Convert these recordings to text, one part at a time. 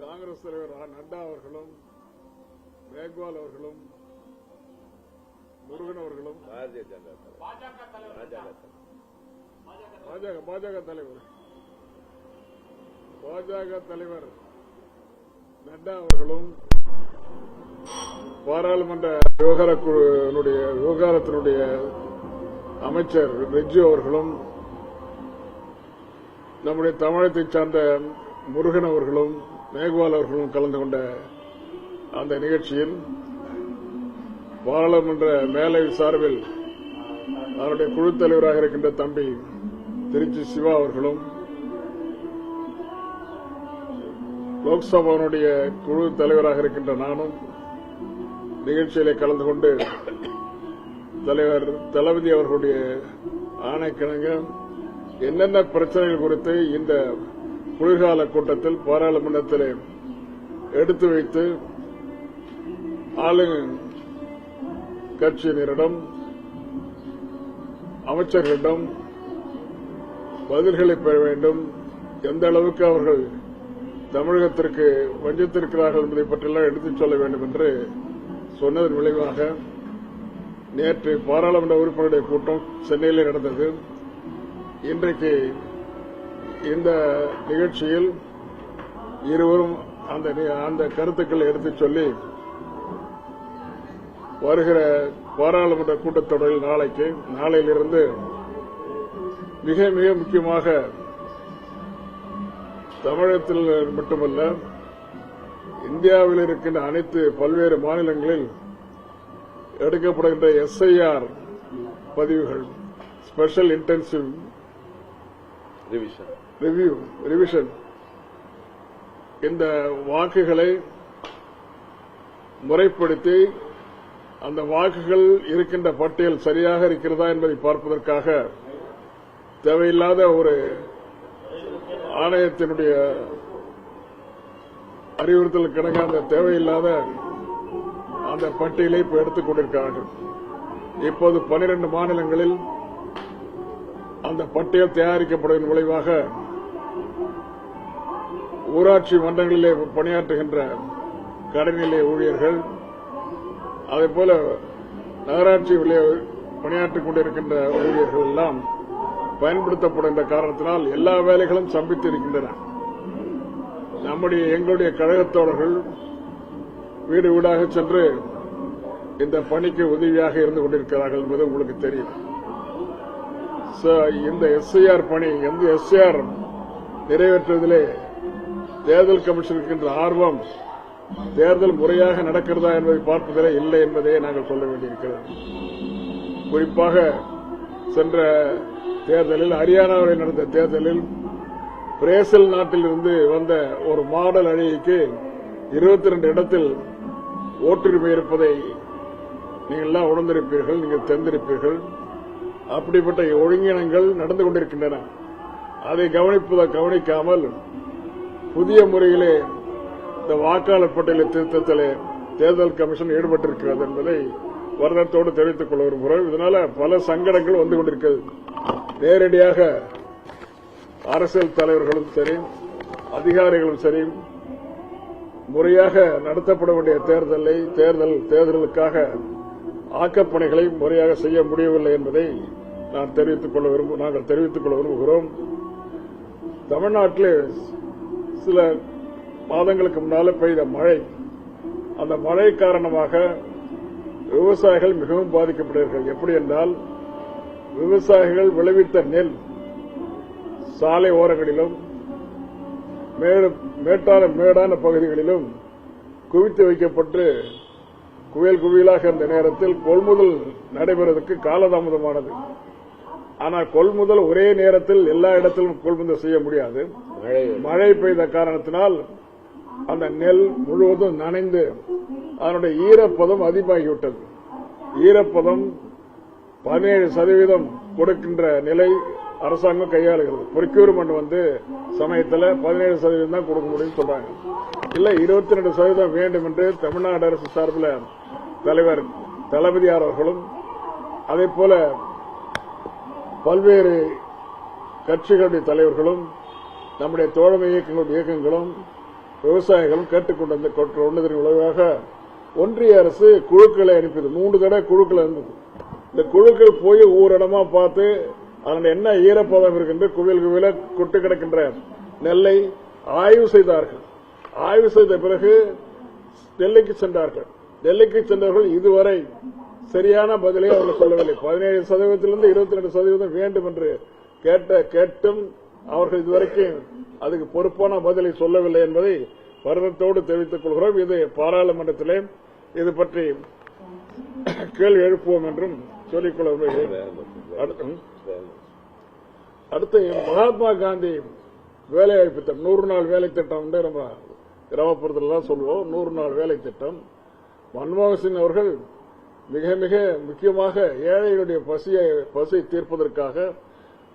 காங்கிரஸ் தலைவர். நட்டா அவர்களும் மேக்வால் அவர்களும் முருகன் அவர்களும் பாரதிய ஜனதா பாஜக பாஜக பாஜக தலைவர். பாஜக தலைவர். நட்டா அவர்களும் பாராளுமன்ற விவகார குழுவினுடைய விவகாரத்தினுடைய அமைச்சர் ரெஜ்ஜு அவர்களும் நம்முடைய தமிழகத்தைச் சார்ந்த முருகன் அவர்களும் மேகவால் அவர்களும் கலந்து கொண்ட அந்த நிகழ்ச்சியில் பாராளுமன்ற மேலை சார்பில் அவருடைய குழு தலைவராக இருக்கின்ற தம்பி திருச்சி சிவா அவர்களும் லோக்சபாவுடைய குழு தலைவராக இருக்கின்ற நானும் நிகழ்ச்சியிலே கலந்து கொண்டு தலைவர் தளபதி அவர்களுடைய ஆணைக்கிணங்க என்னென்ன பிரச்சனைகள் குறித்து இந்த குளிர்கால கூட்டத்தில் பாராளுமன்றத்தில் எடுத்து வைத்து ஆளுங்க கட்சியினரிடம் அமைச்சர்களிடம் பதில்களை பெற வேண்டும். எந்த அளவுக்கு அவர்கள் தமிழகத்திற்கு வஞ்சித்திருக்கிறார்கள் என்பதை பற்றியெல்லாம் எடுத்துச் சொல்ல வேண்டும் என்று சொன்னதன் விளைவாக நேற்று பாராளுமன்ற உறுப்பினருடைய கூட்டம் சென்னையில் நடந்தது. இன்றைக்கு இந்த நிகழ்ச்சியில் இருவரும் அந்த அந்த கருத்துக்களை எடுத்துச் சொல்லி வருகிற பாராளுமன்ற கூட்டத்தொடரில் நாளைக்கு நாளையிலிருந்து மிக மிக முக்கியமாக தமிழகத்தில் மட்டுமல்ல இந்தியாவில் இருக்கின்ற அனைத்து பல்வேறு மாநிலங்களில் எடுக்கப்படுகின்ற எஸ்ஐஆர் பதிவுகள் special intensive revision review revision இந்த வாக்குகளை முறைப்படுத்தி அந்த வாக்குகள் இருக்கின்ற பட்டியல் சரியாக இருக்கிறதா என்பதை பார்ப்பதற்காக தேவையில்லாத ஒரு ஆணையத்தினுடைய அறிவுறுத்தலுக்கு இணங்க அந்த தேவையில்லாத அந்த பட்டியலை இப்ப எடுத்துக் கொண்டிருக்கிறார்கள். இப்போது பனிரெண்டு மாநிலங்களில் அந்த பட்டியல் தயாரிக்கப்படுவதன் விளைவாக ஊராட்சி மன்றங்களிலே பணியாற்றுகின்ற கடைநிலை ஊழியர்கள் அதேபோல நகராட்சியிலே பணியாற்றிக் கொண்டிருக்கின்ற ஊழியர்கள் எல்லாம் பயன்படுத்தப்படுகின்ற காரணத்தினால் எல்லா வேலைகளும் சம்பித்து இருக்கின்றன நம்முடைய எங்களுடைய கழகத்தோழர்கள் வீடு வீடாக சென்று இந்த பணிக்கு உதவியாக இருந்து கொண்டிருக்கிறார்கள் என்பது உங்களுக்கு தெரியும். இந்த எஸ்ஐஆர் பணி எந்த எஸ்ஐஆர் நிறைவேற்றுவதிலே தேர்தல் கமிஷன் இருக்கின்ற ஆர்வம் தேர்தல் முறையாக நடக்கிறதா என்பதை பார்ப்பதிலே இல்லை என்பதை நாங்கள் சொல்ல வேண்டியிருக்கிறது. குறிப்பாக சென்ற தேர்தலில் ஹரியானாவில் நடந்த தேர்தலில் பிரேசில் நாட்டிலிருந்து வந்த ஒரு மாடல் அணிக்கு இருபத்தி ரெண்டு இடத்தில் ஓட்டுரிமை இருப்பதை நீங்கள் எல்லாம் உணர்ந்திருப்பீர்கள் நீங்கள் தெரிந்திருப்பீர்கள். அப்படிப்பட்ட ஒழுங்கினங்கள் நடந்து கொண்டிருக்கின்றன. அதை கவனிப்பதை கவனிக்காமல் புதிய முறையிலே இந்த வாக்காளர் பட்டியல் திருத்தத்திலே தேர்தல் கமிஷன் ஈடுபட்டிருக்கிறது என்பதை வருடத்தோடு தெரிவித்துக் கொள்ள விரும்புகிறோம் இதனால பல சங்கடங்கள் வந்து கொண்டிருக்கிறது. நேரடியாக அரசியல் தலைவர்களும் சரி அதிகாரிகளும் சரி முறையாக நடத்தப்பட வேண்டிய தேர்தலை தேர்தல் தேர்தலுக்காக ஆக்கப்பணிகளை முறையாக செய்ய முடியவில்லை என்பதை நான் தெரிவித்துக் கொள்ள விரும்ப நாங்கள் தெரிவித்துக் கொள்ள விரும்புகிறோம். தமிழ்நாட்டில் சில மாதங்களுக்கு முன்னால பெய்த மழை. அந்த மழை காரணமாக விவசாயிகள் மிகவும் பாதிக்கப்படுகிறார்கள். எப்படி என்றால் விவசாயிகள் விளைவித்த நெல் சாலை ஓரங்களிலும் மேட்டான மேடான பகுதிகளிலும் குவித்து வைக்கப்பட்டு குவியல் குவியலாக இருந்த நேரத்தில் கொள்முதல் நடைபெறுவதற்கு காலதாமதமானது. ஆனால் கொள்முதல் ஒரே நேரத்தில் எல்லா இடத்திலும் கொள்முதல் செய்ய முடியாது. மழை. பெய்த காரணத்தினால் அந்த நெல் முழுவதும் நனைந்து அதனுடைய ஈரப்பதம் அதிகமாகிவிட்டது. ஈரப்பதம் பதினேழு சதவீதம் கொடுக்கின்ற நிலை அரசாங்கம் கையாளுகிறது. procurement வந்து சமயத்தில் பதினேழு சதவீதம் தான் கொடுக்க முடியும்னு சொல்றாங்க. இல்ல இருபத்தி ரெண்டு சதவீதம் வேண்டும் என்று தமிழ்நாடு அரசு சார்பில் தலைவர் தளபதியார் அவர்களும் அதே போல பல்வேறு கட்சிகளுடைய தலைவர்களும் நம்முடைய தோழமை இயக்கங்களுடைய இயக்கங்களும் விவசாயிகளும் கேட்டுக்கொண்ட கொண்டதன் விளைவாக ஒன்றிய அரசு குழுக்களை அனுப்பியது. மூன்று தடவை குழுக்கள் அனுப்பது இந்த குழுக்கள் போய் ஒவ்வொரு இடமா பார்த்து அதன் என்ன ஈரப்பதம் இருக்கின்ற குவியல் குவியல கொட்டு கிடக்கின்ற நெல்லை ஆய்வு செய்தார்கள். ஆய்வு செய்த பிறகு டெல்லிக்கு சென்றார்கள். டெல்லிக்கு சென்றவர்கள் இதுவரை சரியான பதிலை அவர்கள் சொல்லவில்லை. பதினேழு சதவீதத்திலிருந்து இருபத்தி ரெண்டு சதவீதம் வேண்டும் என்று கேட்ட கேட்டும் அவர்கள் இதுவரைக்கும் அதுக்கு பொறுப்பான பதிலை சொல்லவில்லை என்பதை வருத்தத்தோடு தெரிவித்துக் கொள்கிறோம். இது பாராளுமன்றத்திலே இது பற்றி கேள்வி எழுப்புவோம் என்றும் சொல்லிக்கொள்ள அடுத்து மகாத்மா காந்தி வேலைவாய்ப்பு திட்டம். நூறு நாள் வேலை திட்டம் வந்து நம்ம கிராமப்புறத்தில் தான் சொல்லுவோம். நூறு நாள் வேலை திட்டம். மன்மோகன் சிங் அவர்கள் மிக மிக முக்கியமாக ஏழைகளுடைய பசியை பசியை தீர்ப்பதற்காக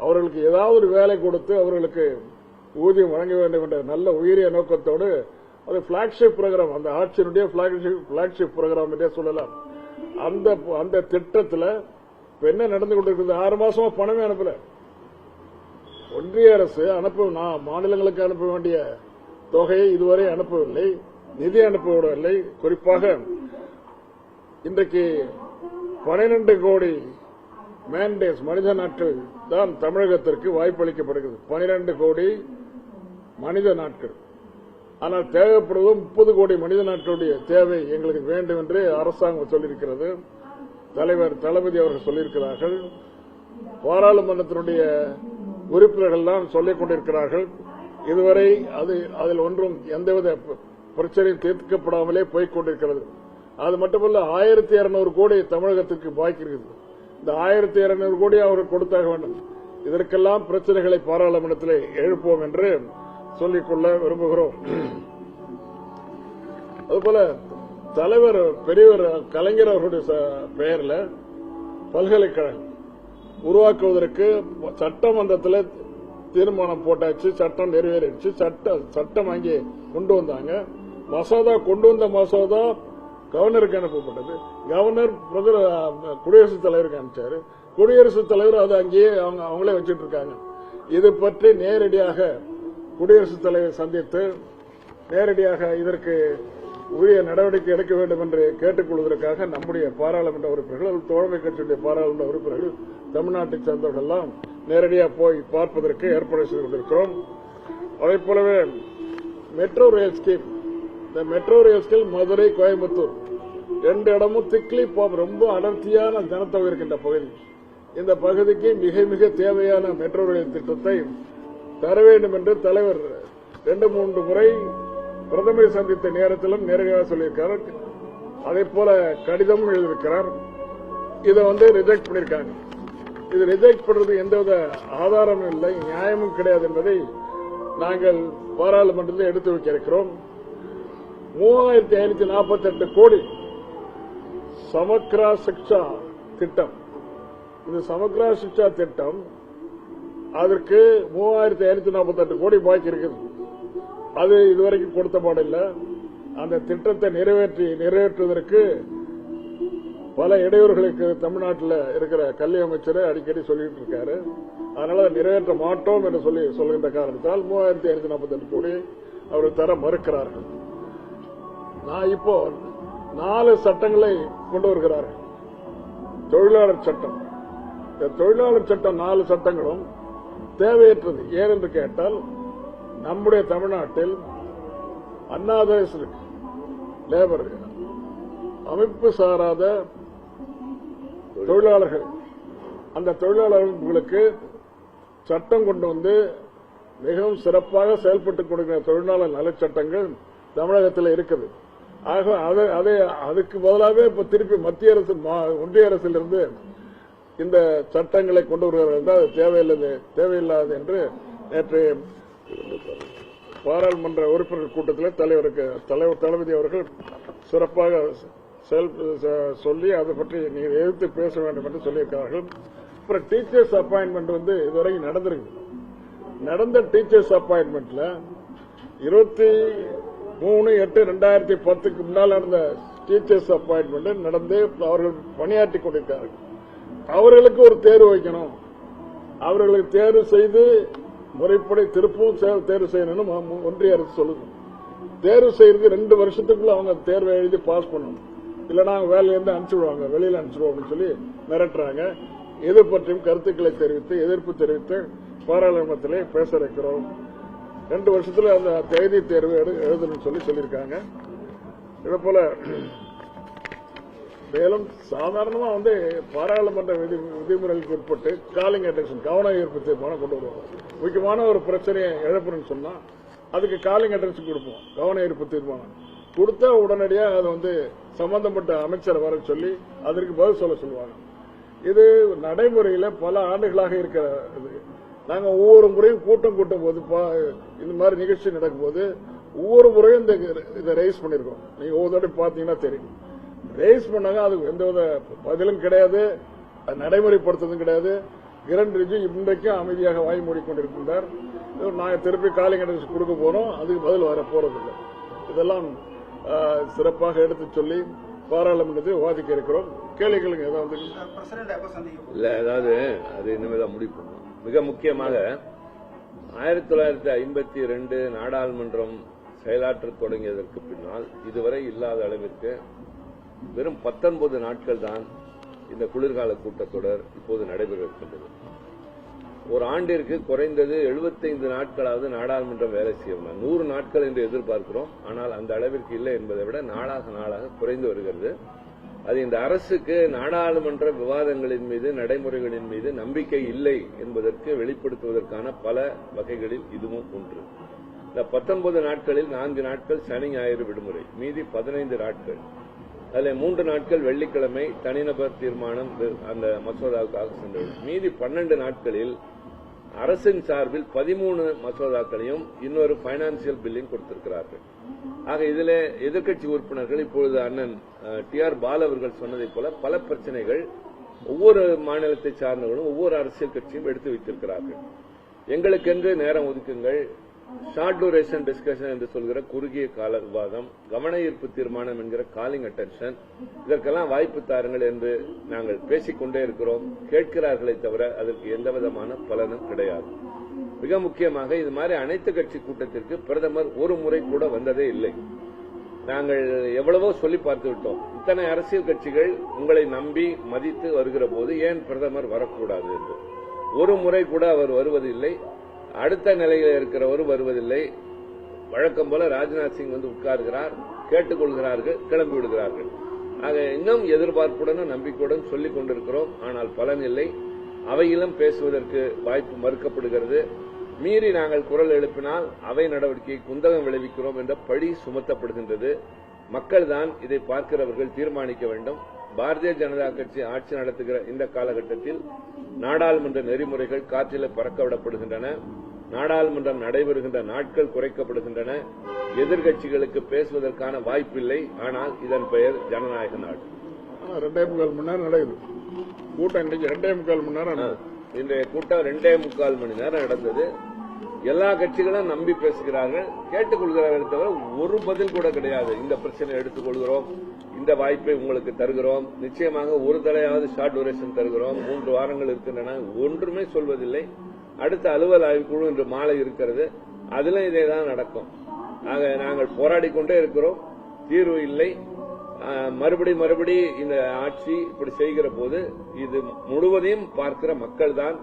அவர்களுக்கு ஏதாவது ஒரு வேலை கொடுத்து அவர்களுக்கு ஊதியம் வழங்க வேண்டும் என்ற நல்ல உயரிய நோக்கத்தோடு அது பிளாக்ஷிப் ப்ரோக்ராம் அந்த ஆட்சியினுடைய பிளாக்ஷிப் ப்ரோக்ராம் என்றே சொல்லலாம். அந்த அந்த திட்டத்தில் இப்ப என்ன நடந்து கொண்டிருக்கிறது ஆறு மாசமா பணமே அனுப்பல. ஒன்றிய அரசு அனுப்ப நான் மாநிலங்களுக்கு அனுப்ப வேண்டிய தொகையை இதுவரை அனுப்பவில்லை. நிதி அனுப்பவிடவில்லை குறிப்பாக இன்றைக்கு பனிரெண்டு கோடி மேண்டேஸ் மனித நாட்கள் தான் தமிழகத்திற்கு வாய்ப்பளிக்கப்படுகிறது. பனிரெண்டு கோடி மனித நாட்கள். ஆனால் தேவைப்படுவது முப்பது கோடி மனித நாட்களுடைய தேவை எங்களுக்கு வேண்டும் என்று அரசாங்கம் சொல்லியிருக்கிறது. தலைவர் தளபதி அவர்கள் சொல்லியிருக்கிறார்கள். பாராளுமன்றத்தினுடைய உறுப்பினர்கள் தான் சொல்லிக் கொண்டிருக்கிறார்கள். இதுவரை அது அதில் ஒன்றும் எந்தவித பிரச்சனையும் தீர்க்கப்படாமலே போய்க் கொண்டிருக்கிறது. அது மட்டுமல்ல ஆயிரத்தி இருநூறு கோடி தமிழகத்துக்கு பாக்கி இருக்குது. இந்த ஆயிரத்தி இருநூறு கோடி அவர்கள் கொடுத்தாக வேண்டும். இதற்கெல்லாம் பிரச்சனைகளை பாராளுமன்றத்தில் எழுப்போம் என்று சொல்லிக்கொள்ள விரும்புகிறோம். அதுபோல தலைவர் பெரியவர் கலைஞர் அவர்களுடைய பெயரில் பெயர்ல பல்கலைக்கழகம் உருவாக்குவதற்கு சட்டமன்றத்தில் தீர்மானம் போட்டாச்சு சட்டம் நிறைவேறிடுச்சு சட்ட சட்டம் அங்கே கொண்டு வந்தாங்க. மசோதா கொண்டு வந்த மசோதா கவர்னருக்கு அனுப்பப்பட்டது கவர்னர் பிரதர் குடியரசுத் தலைவருக்கு அனுப்பிச்சாரு. குடியரசுத் தலைவர் அது அங்கேயே அவங்க அவங்களே வச்சுட்டு இருக்காங்க இது பற்றி நேரடியாக குடியரசுத் தலைவர் சந்தித்து நேரடியாக இதற்கு உரிய நடவடிக்கை எடுக்க வேண்டும் என்று கேட்டுக்கொள்வதற்காக நம்முடைய பாராளுமன்ற உறுப்பினர்கள் தோழமை கட்சியுடைய பாராளுமன்ற உறுப்பினர்கள் தமிழ்நாட்டை சேர்ந்தவர்கள்லாம் நேரடியாக போய் பார்ப்பதற்கு ஏற்பாடு செய்து கொண்டிருக்கிறோம். அதே போலவே மெட்ரோ ரயில் ஸ்கீம் இந்த மெட்ரோ ரயில் மதுரை கோயம்புத்தூர். ரெண்டு இடமும் திக்லி பாப் ரொம்ப அடர்த்தியான ஜனத்தொகை இருக்கின்ற பகுதி. இந்த பகுதிக்கு மிக மிக தேவையான மெட்ரோ ரயில் திட்டத்தை தர வேண்டும் என்று தலைவர் ரெண்டு மூன்று முறை பிரதமரை சந்தித்த நேரத்திலும் நேரடியாக சொல்லியிருக்கார். அதே போல கடிதமும் எழுதியிருக்கிறார். இதை வந்து ரிஜெக்ட் பண்ணியிருக்காங்க. இது ரிஜெக்ட் பண்றது எந்தவித ஆதாரமும் இல்லை நியாயமும் கிடையாது என்பதை நாங்கள் பாராளுமன்றத்தில் எடுத்து வைக்க இருக்கிறோம். மூவாயிரத்தி ஐநூத்தி நாற்பத்தி எட்டு கோடி சமக்ரா சிக்ஷா திட்டம். இந்த சமக்ரா சிக்ஷா திட்டம். அதற்கு மூவாயிரத்தி ஐநூத்தி நாற்பத்தி எட்டு கோடி பாக்கி இருக்குது. அது இதுவரைக்கும் கொடுத்த பாடில்லை. அந்த திட்டத்தை நிறைவேற்றி நிறைவேற்றுவதற்கு பல இடையூறுகளுக்கு தமிழ்நாட்டில் இருக்கிற கல்வி அமைச்சர் அடிக்கடி சொல்லிட்டு இருக்காரு. அதனால நிறைவேற்ற மாட்டோம் என்று சொல்லி சொல்கின்ற காரணத்தால் மூவாயிரத்தி ஐநூத்தி நாற்பத்தி எட்டு கோடி அவர் தர மறுக்கிறார்கள். நான் இப்போ நாலு சட்டங்களை கொண்டு வருகிறார்கள். தொழிலாளர் சட்டம். இந்த தொழிலாளர் சட்டம் நாலு சட்டங்களும் தேவையற்றது. ஏனென்று கேட்டால் நம்முடைய தமிழ்நாட்டில் அன்னாதரஸ் லேபர். அமைப்பு சாராத தொழிலாளர்கள். அந்த தொழிலாளர்களுக்கு சட்டம் கொண்டு வந்து மிகவும் சிறப்பாக செயல்பட்டுக் கொடுக்கிற தொழிலாளர் நலச்சட்டங்கள் தமிழகத்தில் இருக்குது. ஆக அதை அதை அதுக்கு பதிலாகவே இப்ப திருப்பி மத்திய அரசு மா- ஒன்றிய அரசிலிருந்து இந்த சட்டங்களை கொண்டு வருகிறார்கள் என்றால் அது தேவையில்லை தேவையில்லாது என்று நேற்று பாராளுமன்ற உறுப்பினர் கூட்டத்தில் தலைவருக்கு தலைவர் தளபதி அவர்கள் சிறப்பாக செயல் சொல்லி அதை பற்றி நீங்கள் எதிர்த்து பேச வேண்டும் என்று சொல்லியிருக்கிறார்கள். அப்புறம் டீச்சர்ஸ் அப்பாயின்மெண்ட் வந்து இதுவரைக்கும் நடந்திருக்கு. நடந்த டீச்சர்ஸ் அப்பாயின்மெண்ட்ல இருபத்தி மூணு எட்டு ரெண்டாயிரத்தி பத்துக்கு முன்னால் நடந்த டீச்சர்ஸ் அப்பாயின்மெண்ட் நடந்து அவர்கள் பணியாற்றி கொண்டிருக்கிறார்கள். அவர்களுக்கு ஒரு தேர்வு வைக்கணும். அவர்களுக்கு தேர்வு செய்து முறைப்படி திருப்பவும் தேர்வு செய்யணும்னு ஒன்றிய அரசு சொல்லுது. தேர்வு செய்யறதுக்கு ரெண்டு வருஷத்துக்குள்ள அவங்க தேர்வை எழுதி பாஸ் பண்ணணும். இல்லைன்னா அவங்க வேலையிலேருந்து அனுப்பிச்சுடுவாங்க வெளியில அனுப்பிச்சுடுவாங்கன்னு சொல்லி மிரட்டுறாங்க. இது பற்றியும் கருத்துக்களை தெரிவித்து எதிர்ப்பு தெரிவித்து பாராளுமன்றத்திலே பேச இருக்கிறோம் ரெண்டு வருஷத்துல அந்த தேதி தேர்வு எழு- எழுதணும்னு சொல்லி சொல்லியிருக்காங்க. இதே போல மேலும் சாதாரணமா வந்து பாராளுமன்ற விதி விதிமுறைகளுக்கு உட்பட்டு காலிங் அட்டென்ஷன் கவன ஈர்ப்பு தீர்மானம் கொண்டு வருவோம். முக்கியமான ஒரு பிரச்சனையை இழப்புன்னு சொன்னா அதுக்கு காலிங் அட்டென்ஷன் கொடுப்போம். கவன ஈர்ப்பு தீர்மானம். கொடுத்தா உடனடியாக அதை வந்து சம்பந்தப்பட்ட அமைச்சரை வர சொல்லி அதற்கு பதில் சொல்ல சொல்லுவாங்க. இது நடைமுறையில பல ஆண்டுகளாக இருக்கிற இது நாங்க ஒவ்வொரு முறையும் கூட்டம் கூட்டும் போது பா- இந்த மாதிரி நிகழ்ச்சி நடக்கும்போது ஒவ்வொரு முறையும் இந்த இதை ரைஸ் பண்ணிருக்கோம். நீங்க ஒவ்வொரு தடவை பாத்தீங்கன்னா தெரியும். ரைஸ் பண்ணாங்க அதுக்கு எந்தவித பதிலும் கிடையாது அது நடைமுறைப்படுத்துறதும் கிடையாது. கிரண் ரிஜு இன்றைக்கும் அமைதியாக வாய் மூடிக்கொண்டிருக்கின்றார். நான் திருப்பி காலிங் அட்டன்ஸ் கொடுக்க போறோம் அதுக்கு பதில் வர போறதில்லை. இதெல்லாம் சிறப்பாக எடுத்து சொல்லி பாராளுமன்றத்தில் விவாதிக்க இருக்கிறோம். கேள்விகளுங்க ஏதாவது? இல்ல அதாவது அது இனிமேதான் முடிவு பண்ணும் மிக முக்கியமாக ஆயிரத்தி தொள்ளாயிரத்தி ஐம்பத்தி ரெண்டு நாடாளுமன்றம் செயலாற்றத் தொடங்கியதற்கு பின்னால் இதுவரை இல்லாத அளவிற்கு வெறும் 19 நாட்கள் தான் இந்த குளிர்கால கூட்டத்தொடர் இப்போது நடைபெறவிருக்கின்றது ஒரு ஆண்டிற்கு குறைந்தது 75 நாட்களாவது நாடாளுமன்றம் வேலை செய்யணும் நூறு நாட்கள் என்று எதிர்பார்க்கிறோம். ஆனால் அந்த அளவிற்கு இல்லை என்பதை விட நாளாக நாளாக குறைந்து வருகிறது. அது இந்த அரசுக்கு நாடாளுமன்ற விவாதங்களின் மீது நடைமுறைகளின் மீது நம்பிக்கை இல்லை என்பதற்கு வெளிப்படுத்துவதற்கான பல வகைகளில் இதுவும் ஒன்று. இந்த 19 நாட்களில் நான்கு நாட்கள் சனி ஞாயிறு விடுமுறை மீதி பதினைந்து நாட்கள். அதில் மூன்று நாட்கள் வெள்ளிக்கிழமை தனிநபர் தீர்மானம் அந்த மசோதாவுக்காக சென்றது. மீதி பன்னெண்டு நாட்களில் அரசின் சார்பில் பதிமூணு மசோதாக்களையும் இன்னொரு பைனான்சியல் பில்லையும் கொடுத்திருக்கிறார்கள். ஆக இதில் எதிர்க்கட்சி உறுப்பினர்கள் இப்பொழுது அண்ணன் டி ஆர் பால் அவர்கள் சொன்னதைப் போல பல பிரச்சனைகள் ஒவ்வொரு மாநிலத்தை சார்ந்தவர்களும் ஒவ்வொரு அரசியல் கட்சியும் எடுத்து வைத்திருக்கிறார்கள். எங்களுக்கென்று நேரம் ஒதுக்குங்கள். ஷார்ட் டூரேஷன் டிஸ்கஷன் என்று சொல்கிற குறுகிய கால விவாதம் கவன ஈர்ப்பு தீர்மானம் என்கிற காலிங் அட்டென்ஷன் இதற்கெல்லாம் வாய்ப்பு தாருங்கள் என்று நாங்கள் பேசிக்கொண்டே இருக்கிறோம். கேட்கிறார்களே தவிர அதற்கு எந்த விதமான பலனும் கிடையாது. மிக முக்கியமாக இது மாதிரி அனைத்து கட்சி கூட்டத்திற்கு பிரதமர் ஒரு முறை கூட வந்ததே இல்லை. நாங்கள் எவ்வளவோ சொல்லி பார்த்து விட்டோம். இத்தனை அரசியல் கட்சிகள் உங்களை நம்பி மதித்து வருகிற போது ஏன் பிரதமர் வரக்கூடாது என்று. ஒரு முறை கூட அவர் வருவதில்லை. அடுத்த நிலையில் இருக்கிறவர் வருவதில்லை. வழக்கம் போல ராஜ்நாத் சிங் வந்து உட்கார்கிறார் கேட்டுக்கொள்கிறார்கள் கிளம்பி விடுகிறார்கள். ஆக இன்னும் எதிர்பார்ப்புடனும் நம்பிக்கையுடன் சொல்லிக் கொண்டிருக்கிறோம். ஆனால் பலன் இல்லை. அவையிலும் பேசுவதற்கு வாய்ப்பு மறுக்கப்படுகிறது. மீறி நாங்கள் குரல் எழுப்பினால் அவை நடவடிக்கையை குந்தகம் விளைவிக்கிறோம் என்ற பழி சுமத்தப்படுகின்றது. மக்கள் தான் இதை பார்க்கிறவர்கள் தீர்மானிக்க வேண்டும். பாரதிய ஜனதா கட்சி ஆட்சி நடத்துகிற இந்த காலகட்டத்தில் நாடாளுமன்ற நெறிமுறைகள் காற்றில் பறக்க விடப்படுகின்றன நாடாளுமன்றம் நடைபெறுகின்ற நாட்கள் குறைக்கப்படுகின்றன. எதிர்க்கட்சிகளுக்கு பேசுவதற்கான வாய்ப்பில்லை. ஆனால் இதன் பெயர் ஜனநாயக நாடு. ரெண்டே முக்கால் மணி நேரம் நடக்குது. கூட்டம் இன்னைக்கு ரெண்டே முக்கால் மணி நேரம். இன்றைய கூட்டம் ரெண்டே முக்கால் மணி நேரம் நடந்தது. எல்லா கட்சிகளும் நம்பி பேசுகிறார்கள். கேட்டுக்கொள்கிறார்கள் தவிர ஒரு பதில் கூட கிடையாது. இந்த பிரச்சனை எடுத்துக்கொள்கிறோம். இந்த வாய்ப்பை உங்களுக்கு தருகிறோம். நிச்சயமாக ஒரு தலையாவது ஷார்ட் டூரேஷன் தருகிறோம். மூன்று வாரங்கள் இருக்கின்றன. ஒன்றுமே சொல்வதில்லை. அடுத்த அலுவல் ஆய்வுக்குழு இன்று மாலை இருக்கிறது. அதிலும் இதே தான் நடக்கும். ஆக நாங்கள் போராடிக்கொண்டே இருக்கிறோம். தீர்வு இல்லை. மறுபடி மறுபடி இந்த ஆட்சி இப்படி செய்கிற போது இது முழுவதையும் பார்க்கிற மக்கள் தான்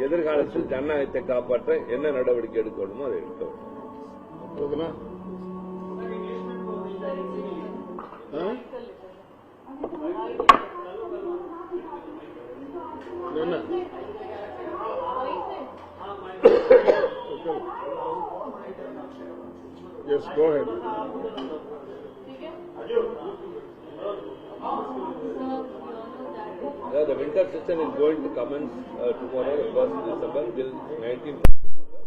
எதிர்காலத்தில் ஜனநாயகத்தை காப்பாற்ற என்ன நடவடிக்கை எடுக்கணுமோ அதை எடுக்க? என்ன yes go ahead The winter session is going to commence uh, tomorrow, 1st December, till 19th December.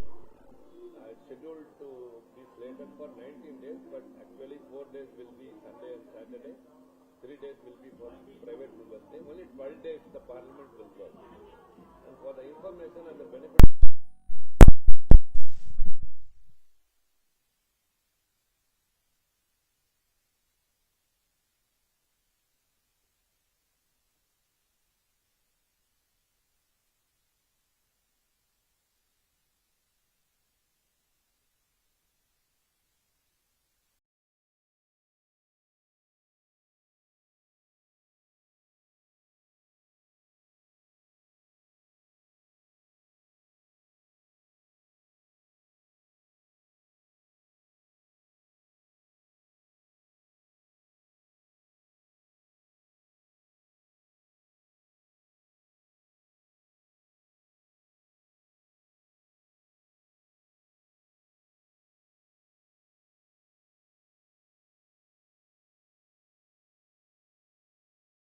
Scheduled to be slated for 19 days, but actually 4 days will be Sunday and Saturday, 3 days will be for private members'. Only 12 days the parliament will work. And for the information and the benefit